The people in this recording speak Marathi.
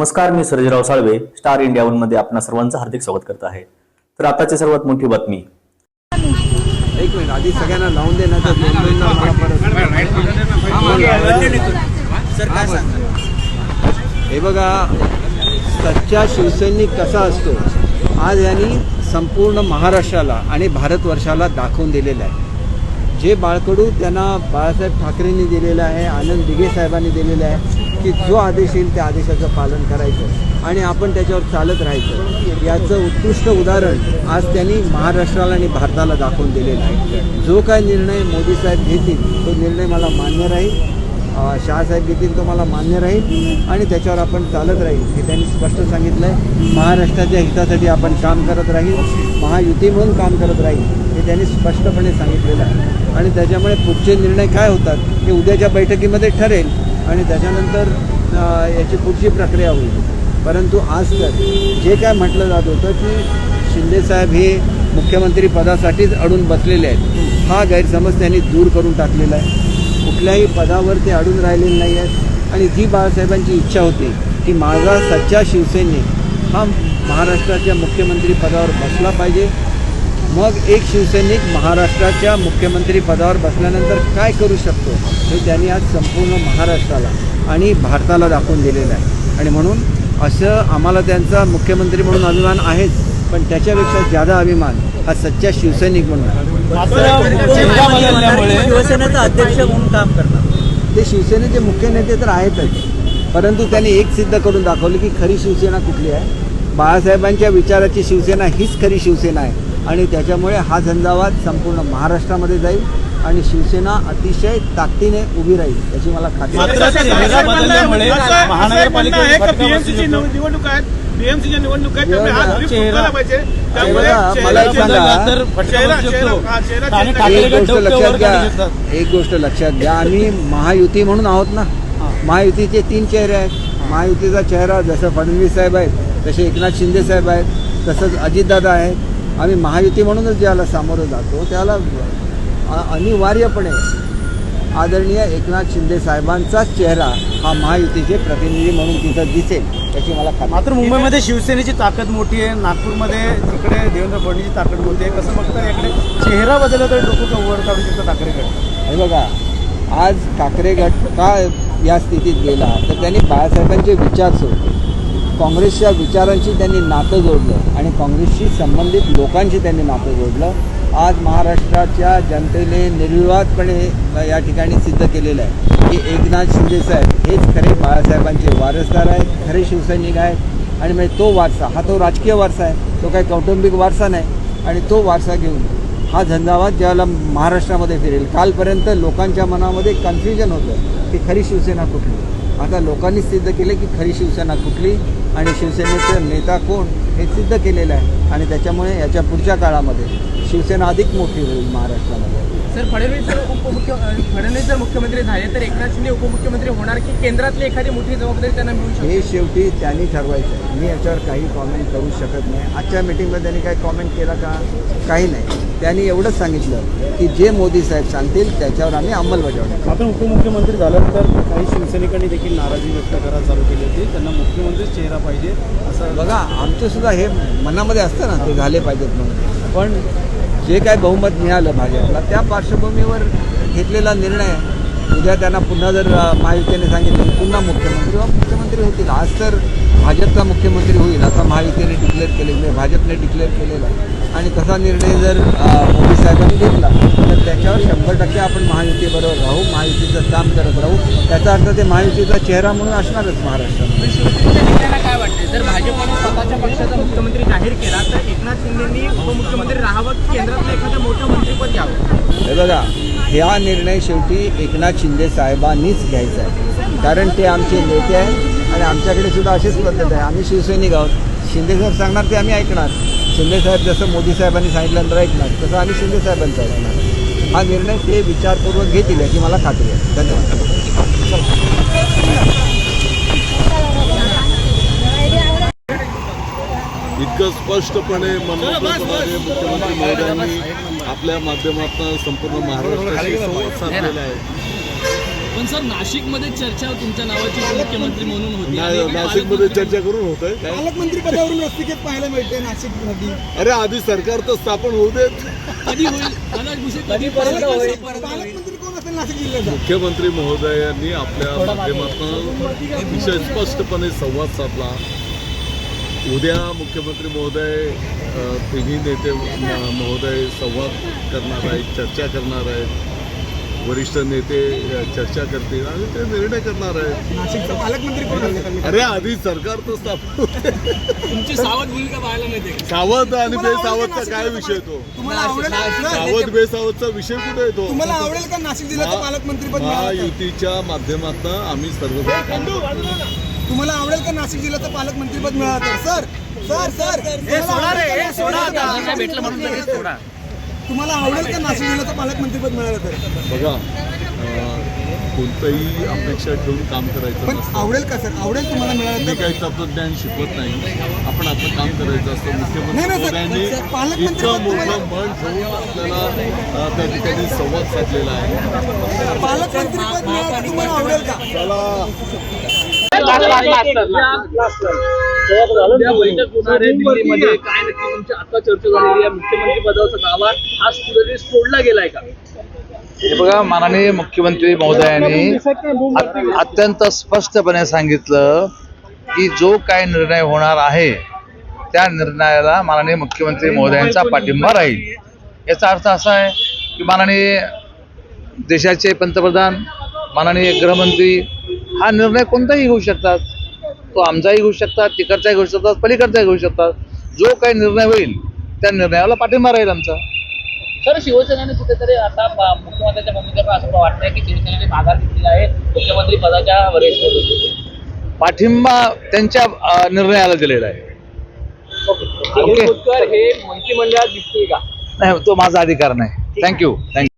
नमस्कार मी सर्जराव साळवे स्टार इंडिया वनमध्ये आपणा सर्वांचं हार्दिक स्वागत करत आहे तर आताची सर्वात मोठी बातमी एक मिनिट आधी सगळ्यांना लावून दे हे बघा सच्चा शिवसैनिक कसा असतो आज यांनी संपूर्ण महाराष्ट्राला आणि भारतवर्षाला दाखवून दिलेलं आहे जे बाळकडू त्यांना बाळासाहेब ठाकरेंनी दिलेलं आहे आनंद दिघे साहेबांनी दिलेलं आहे की जो आदेश येईल त्या आदेशाचं पालन करायचं आणि आपण त्याच्यावर चालत राहायचं. याचं उत्कृष्ट उदाहरण आज त्यांनी महाराष्ट्राला आणि भारताला दाखवून दिलेलं आहे. जो काय निर्णय मोदी साहेब घेतील तो निर्णय मला मान्य राहील. अ, शहासाहेब घेतील तो मला मान्य राहील. आणि त्याच्यावर आपण चालत राहील हे त्यांनी स्पष्ट सांगितलं आहे महाराष्ट्राच्या हितासाठी आपण काम करत राहील. महायुती म्हणून काम करत राहील हे त्यांनी स्पष्टपणे सांगितलेलं आहे. आणि त्याच्यामुळे पुढचे निर्णय काय होतात हे उद्याच्या बैठकीमध्ये ठरेल. आणि त्याच्यानंतर याची पुढची प्रक्रिया होईल. परंतु आज तर जे काय म्हटलं जात होतं की शिंदेसाहेब हे मुख्यमंत्री पदासाठीच अडून बसलेले आहेत. हा गैरसमज त्यांनी दूर करून टाकलेला आहे. कुठल्याही पदावर ते अडून राहिलेले नाही आहेत. आणि जी बाळासाहेबांची इच्छा होती की माझा सच्चा शिवसेने हा महाराष्ट्राच्या मुख्यमंत्री पदावर बसला पाहिजे मग एक शिवसैनिक महाराष्ट्राच्या मुख्यमंत्री पदावर बसल्यानंतर काय करू शकतो हे त्यांनी आज संपूर्ण महाराष्ट्राला आणि भारताला दाखवून दिलेलं आहे. आणि म्हणून असं आम्हाला त्यांचा मुख्यमंत्री म्हणून अभिमान आहेच पण त्याच्यापेक्षा जादा अभिमान हा सच्चा शिवसैनिक म्हणून शिवसेनेचा अध्यक्ष म्हणून काम करतात. ते शिवसेनेचे मुख्य नेते तर आहेतच परंतु त्यांनी एक सिद्ध करून दाखवलं की खरी शिवसेना कुठली आहे? बाळासाहेबांच्या विचाराची शिवसेना हीच खरी शिवसेना आहे. आणि त्याच्यामुळे हा झंझावात संपूर्ण महाराष्ट्रामध्ये जाईल आणि शिवसेना अतिशय ताकदीने उभी राहील याची मला खात्री. निवडणूक आहेत बीएमसीच्या आहेत हा. हा. एक गोष्ट लक्षात घ्या आम्ही महायुती म्हणून आहोत ना महायुतीचे तीन चेहरे आहेत महायुतीचा चेहरा जसं फडणवीस साहेब आहेत तसे एकनाथ शिंदे साहेब आहेत तसंच अजितदादा आहेत आम्ही महायुती म्हणूनच ज्याला सामोरं जातो त्याला अनिवार्यपणे आदरणीय एकनाथ शिंदे साहेबांचाच चेहरा हा महायुतीचे प्रतिनिधी म्हणून तिथं दिसेल याची मला खात्री. मात्र मुंबईमध्ये शिवसेनेची ताकद मोठी आहे नागपूरमध्ये तिकडे देवेंद्र फडणवीसची ताकद मोठी आहे. कसं बघता याकडे चेहरा बदलला तर डोकं वर काढू शकतो ठाकरेकडे हे बघा आज ठाकरे गट का या स्थितीत गेला तर त्यांनी बाळासाहेबांचे विचार सोडले. काँग्रेसच्या विचारांशी त्यांनी नातं जोडलं आणि काँग्रेसशी संबंधित लोकांशी त्यांनी नातं जोडलं. आज महाराष्ट्राच्या जनतेने निर्विवादपणे या ठिकाणी सिद्ध केलेलं आहे की एकनाथ शिंदेसाहेब हेच खरे बाळासाहेबांचे वारसदार आहेत खरे शिवसैनिक आहेत. आणि म्हणजे तो वारसा हा तो राजकीय वारसा आहे. तो काही कौटुंबिक वारसा नाही. आणि तो वारसा घेऊन हा झंझावात ज्यावेळेला महाराष्ट्रामध्ये फिरेल. कालपर्यंत लोकांच्या मनामध्ये कन्फ्युजन होतं की खरी शिवसेना कुठली? आता लोकांनी सिद्ध केलं की खरी शिवसेना कुठली? आणि शिवसेनेचा नेता कोण हे सिद्ध केलेलं आहे. आणि त्याच्यामुळे याच्या पुढच्या काळामध्ये शिवसेना अधिक मोठी होईल महाराष्ट्रामध्ये. सर फडणवीस जर उपमुख्य फडणवीस जर मुख्यमंत्री झाले तर एकनाथ शिंदे उपमुख्यमंत्री होणार की केंद्रातली एखादी मोठी जबाबदारी त्यांना मिळू शकते? हे शेवटी त्यांनी ठरवायचं आहे. मी याच्यावर काही कॉमेंट करू शकत नाही. आजच्या मिटिंगमध्ये त्यांनी काही कॉमेंट केला का? काही नाही. त्यांनी एवढंच सांगितलं की जे मोदी साहेब सांगतील त्याच्यावर आम्ही अंमलबजावणी. आपण उपमुख्यमंत्री झाल्यानंतर काही शिवसैनिकांनी देखील नाराजी व्यक्त करायला चालू केली होती त्यांना मुख्यमंत्रीच चेहरा पाहिजे असं बघा आमचं सुद्धा हे मनामध्ये असतं ना ते झाले पाहिजेत म्हणून पण जे काय बहुमत मिळालं भाजपला त्या पार्श्वभूमीवर घेतलेला निर्णय. उद्या त्यांना पुन्हा जर महायुतीने सांगितलं पुन्हा मुख्यमंत्री व मुख्यमंत्री होतील आज तर भाजपचा मुख्यमंत्री होईल असं महायुतीने डिक्लेअर केले म्हणजे भाजपने डिक्लेअर केलेला आहे. आणि तसा निर्णय जर मोदी साहेबांनी घेतला तर त्याच्यावर शंभर टक्के आपण महायुतीबरोबर राहू महायुतीचं काम करत राहू. त्याचा अर्थ ते महायुतीचा चेहरा म्हणून असणारच महाराष्ट्रात काय वाटते जर भाजपने स्वतःच्या पक्षाचा मुख्यमंत्री जाहीर केला तर एकनाथ शिंदेंनी उपमुख्यमंत्री राहावं केंद्रातलं एखादं मोठं मंत्रीपद घ्यावं. हे बघा ह्या निर्णय शेवटी एकनाथ शिंदे साहेबांनीच घ्यायचा आहे. कारण ते आमचे नेते आहेत. आणि आमच्याकडे सुद्धा अशीच पद्धत आहे. आम्ही शिवसैनिक आहोत. शिंदे साहेब सांगणार ते आम्ही ऐकणार. शिंदे साहेब जसं मोदी साहेबांनी सांगितल्यानंतर ऐकणार तसं आम्ही शिंदे साहेबांचं ऐकणार. हा निर्णय ते विचारपूर्वक घेतील याची मला खात्री आहे. धन्यवाद. इतकं स्पष्टपणे मुख्यमंत्री महोदयांनी आपल्या माध्यमातून संपूर्ण महाराष्ट्राशी संवाद साधलेला आहे. पण सर नाशिकमध्ये चर्चा तुमच्या नावाची मुख्यमंत्री म्हणून होती. नाही आणि नाशिकमध्ये चर्चा करून होत आहे काय? पालकमंत्री पदावरून रस्तिकेत पाहायला मिळते नाशिकमध्ये अरे आधी सरकार तर स्थापन होऊ देत. कधी होईल? कधी पर्यंत होईल? पालकमंत्री कोण असेल नाशिक जिल्ह्याचा? मुख्यमंत्री महोदयांनी आपल्या माध्यमातून अतिशय स्पष्टपणे संवाद साधला. उद्या मुख्यमंत्री महोदय अ, तिन्ही नेते म- महोदय संवाद करणार आहेत चर्चा करणार आहेत. वरिष्ठ नेते चर्चा करतील आणि ते निर्णय करणार आहेत. नाशिकचा पालकमंत्री कोण असेल अरे आधी सरकार तर स्थापन होते तुमची सावध भूमिका पाहायला मिळते. का? सावध आणि बेसावधचा काय विषय तो तुम्हाला आवडेल सर, सावध बेसावधचा विषय कुठे येतो? तुम्हाला आवडेल का नाशिक जिल्ह्याचं पालकमंत्री पद मिळालं तर? महायुतीच्या माध्यमातून आम्ही सर्व तुम्हाला आवडेल का नाशिक जिल्ह्याचं पालकमंत्री पद मिळालं सर सर सर तुम्हाला आवडेल का नाशिक जिल्ह्याचं- तुम्हाला आवडेल का नाशिक जिल्ह्याचं पालकमंत्री पद मिळालं तर? बघा अं, कोणतंही अपेक्षा ठेवून काम करायचं पण नसतं. आवडेल का सर? आवडेल तुम्हाला मिळालं मी तर काही तत्वज्ञान शिकवत नाही. आपण आपलं काम करायचं असतं. मुख्यमंत्री नाही, नाही, सर. महोदयांनी पालकमंत्री इतकं मोठं मन ठेवून आपल्याला अं, त्या ठिकाणी संवाद साधलेला आहे. पालकमंत्री पद मिळालं तर तुम्हाला आवडेल का? उद्या बैठक होणार आहे दिल्लीमध्ये. काय नक्की तुमची आता चर्चा झालेली आहे. मुख्यमंत्री पदाचा दावा आज कुठेतरी सोडला गेलाय का? हे बघा माननीय मुख्यमंत्री महोदयांनी अत- अत्यंत स्पष्टपणे सांगितलं की जो काय निर्णय होणार आहे त्या निर्णयाला माननीय मुख्यमंत्री महोदयांचा पाठिंबा राहील. याचा अर्थ असा आहे की माननीय देशाचे पंतप्रधान माननीय गृहमंत्री हा निर्णय कोणताही घेऊ शकतात. तो आमचाही घेऊ शकतात तिकडचाही घेऊ शकतात पलीकडचाही घेऊ शकतात. जो काही निर्णय होईल त्या निर्णयाला पाठिंबा राहील आमचा. सर शिवसेनेने कुठेतरी आता मुख्यमंत्र्यांच्या भूमिकेवर असं वाटतंय की शिवसेनेने माघार घेतलेला आहे मुख्यमंत्री पदाच्या वरिष्ठ पाठिंबा त्यांच्या निर्णयाला दिलेला आहे. खोतकर हे मंत्रिमंडळात दिसतील का? नाही तो माझा अधिकार नाही. Thank you thank you